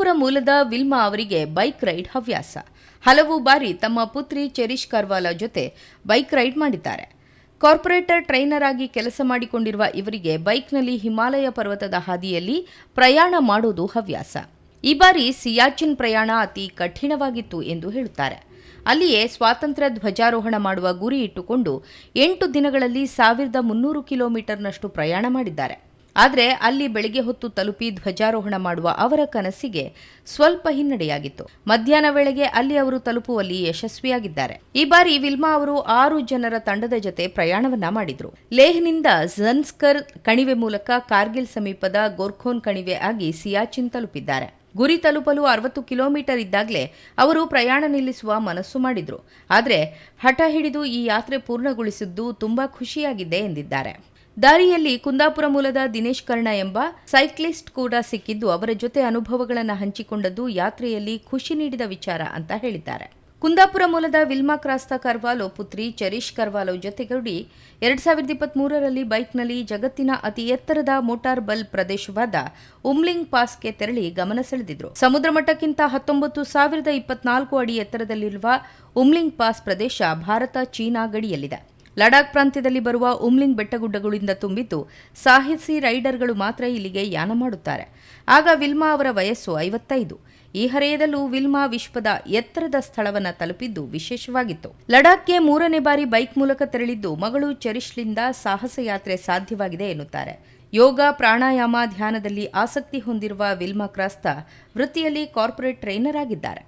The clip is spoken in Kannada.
ಕುಂದಾಪುರ ಮೂಲದ ವಿಲ್ಮಾ ಅವರಿಗೆ ಬೈಕ್ ರೈಡ್ ಹವ್ಯಾಸ. ಹಲವು ಬಾರಿ ತಮ್ಮ ಪುತ್ರಿ ಚೆರಿಶ್ ಕರ್ವಾಲ ಜೊತೆ ಬೈಕ್ ರೈಡ್ ಮಾಡಿದ್ದಾರೆ. ಕಾರ್ಪೊರೇಟರ್ ಟ್ರೈನರ್ ಆಗಿ ಕೆಲಸ ಮಾಡಿಕೊಂಡಿರುವ ಇವರಿಗೆ ಬೈಕ್ನಲ್ಲಿ ಹಿಮಾಲಯ ಪರ್ವತದ ಹಾದಿಯಲ್ಲಿ ಪ್ರಯಾಣ ಮಾಡೋದು ಹವ್ಯಾಸ. ಈ ಬಾರಿ ಸಿಯಾಚಿನ್ ಪ್ರಯಾಣ ಅತಿ ಕಠಿಣವಾಗಿತ್ತು ಎಂದು ಹೇಳುತ್ತಾರೆ. ಅಲ್ಲಿಯೇ ಸ್ವಾತಂತ್ರ್ಯ ಧ್ವಜಾರೋಹಣ ಮಾಡುವ ಗುರಿ ಇಟ್ಟುಕೊಂಡು ಎಂಟು ದಿನಗಳಲ್ಲಿ ಸಾವಿರದ ಮುನ್ನೂರು ಕಿಲೋಮೀಟರ್ನಷ್ಟು ಪ್ರಯಾಣ ಮಾಡಿದ್ದಾರೆ. ಆದರೆ ಅಲ್ಲಿ ಬೆಳಿಗ್ಗೆ ಹೊತ್ತು ತಲುಪಿ ಧ್ವಜಾರೋಹಣ ಮಾಡುವ ಅವರ ಕನಸಿಗೆ ಸ್ವಲ್ಪ ಹಿನ್ನಡೆಯಾಗಿತ್ತು. ಮಧ್ಯಾಹ್ನ ವೇಳೆಗೆ ಅಲ್ಲಿ ಅವರು ತಲುಪುವಲ್ಲಿ ಯಶಸ್ವಿಯಾಗಿದ್ದಾರೆ. ಈ ಬಾರಿ ವಿಲ್ಮಾ ಅವರು ಆರು ಜನರ ತಂಡದ ಜೊತೆ ಪ್ರಯಾಣವನ್ನ ಮಾಡಿದ್ರು. ಲೇಹ್ನಿಂದ ಝನ್ಸ್ಕರ್ ಕಣಿವೆ ಮೂಲಕ ಕಾರ್ಗಿಲ್ ಸಮೀಪದ ಗೋರ್ಖೋನ್ ಕಣಿವೆ ಆಗಿ ಸಿಯಾಚಿನ್ ತಲುಪಿದ್ದಾರೆ. ಗುರಿ ತಲುಪಲು ಅರವತ್ತು ಕಿಲೋಮೀಟರ್ ಇದ್ದಾಗಲೇ ಅವರು ಪ್ರಯಾಣ ನಿಲ್ಲಿಸುವ ಮನಸ್ಸು ಮಾಡಿದ್ರು. ಆದರೆ ಹಠ ಹಿಡಿದು ಈ ಯಾತ್ರೆ ಪೂರ್ಣಗೊಳಿಸಿದ್ದು ತುಂಬಾ ಖುಷಿಯಾಗಿದೆ ಎಂದಿದ್ದಾರೆ. ದಾರಿಯಲ್ಲಿ ಕುಂದಾಪುರ ಮೂಲದ ದಿನೇಶ್ ಕರ್ಣ ಎಂಬ ಸೈಕ್ಲಿಸ್ಟ್ ಕೂಡ ಸಿಕ್ಕಿದ್ದು ಅವರ ಜೊತೆ ಅನುಭವಗಳನ್ನು ಹಂಚಿಕೊಂಡದ್ದು ಯಾತ್ರೆಯಲ್ಲಿ ಖುಷಿ ನೀಡಿದ ವಿಚಾರ ಅಂತ ಹೇಳಿದ್ದಾರೆ. ಕುಂದಾಪುರ ಮೂಲದ ವಿಲ್ಮಾ ಕ್ರಾಸ್ತಾ ಕರ್ವಾಲೋ ಪುತ್ರಿ ಚರೀಶ್ ಕರ್ವಾಲೋ ಜೊತೆಗೂಡಿ ಎರಡ್ ಸಾವಿರದ ಇಪ್ಪತ್ಮೂರರಲ್ಲಿ ಬೈಕ್ನಲ್ಲಿ ಜಗತ್ತಿನ ಅತಿ ಎತ್ತರದ ಮೋಟಾರ್ ಬಲ್ ಪ್ರದೇಶವಾದ ಉಮ್ಲಿಂಗ್ ಪಾಸ್ಗೆ ತೆರಳಿ ಗಮನ ಸೆಳೆದಿದ್ರು. ಸಮುದ್ರ ಮಟ್ಟಕ್ಕಿಂತ ಹತ್ತೊಂಬತ್ತು ಸಾವಿರದ ಇಪ್ಪತ್ನಾಲ್ಕು ಅಡಿ ಎತ್ತರದಲ್ಲಿರುವ ಉಮ್ಲಿಂಗ್ ಪಾಸ್ ಪ್ರದೇಶ ಭಾರತ ಚೀನಾ ಗಡಿಯಲ್ಲಿದೆ. ಲಡಾಖ್ ಪ್ರಾಂತ್ಯದಲ್ಲಿ ಬರುವ ಉಮ್ಲಿಂಗ್ ಬೆಟ್ಟಗುಡ್ಡಗಳಿಂದ ತುಂಬಿದ್ದು ಸಾಹಸಿ ರೈಡರ್ಗಳು ಮಾತ್ರ ಇಲ್ಲಿಗೆ ಯಾನ ಮಾಡುತ್ತಾರೆ. ಆಗ ವಿಲ್ಮಾ ಅವರ ವಯಸ್ಸು ಐವತ್ತೈದು. ಈ ಹರೆಯದಲ್ಲೂ ವಿಲ್ಮಾ ವಿಶ್ವದ ಎತ್ತರದ ಸ್ಥಳವನ್ನ ತಲುಪಿದ್ದು ವಿಶೇಷವಾಗಿತ್ತು. ಲಡಾಖ್ಗೆ ಮೂರನೇ ಬಾರಿ ಬೈಕ್ ಮೂಲಕ ತೆರಳಿದ್ದು ಮಗಳು ಚೆರಿಶ್ಲಿಂದ ಸಾಹಸ ಯಾತ್ರೆ ಸಾಧ್ಯವಾಗಿದೆ ಎನ್ನುತ್ತಾರೆ. ಯೋಗ, ಪ್ರಾಣಾಯಾಮ, ಧ್ಯಾನದಲ್ಲಿ ಆಸಕ್ತಿ ಹೊಂದಿರುವ ವಿಲ್ಮಾ ಕ್ರಾಸ್ತ ವೃತ್ತಿಯಲ್ಲಿ ಕಾರ್ಪೊರೇಟ್ ಟ್ರೈನರ್ ಆಗಿದ್ದಾರೆ.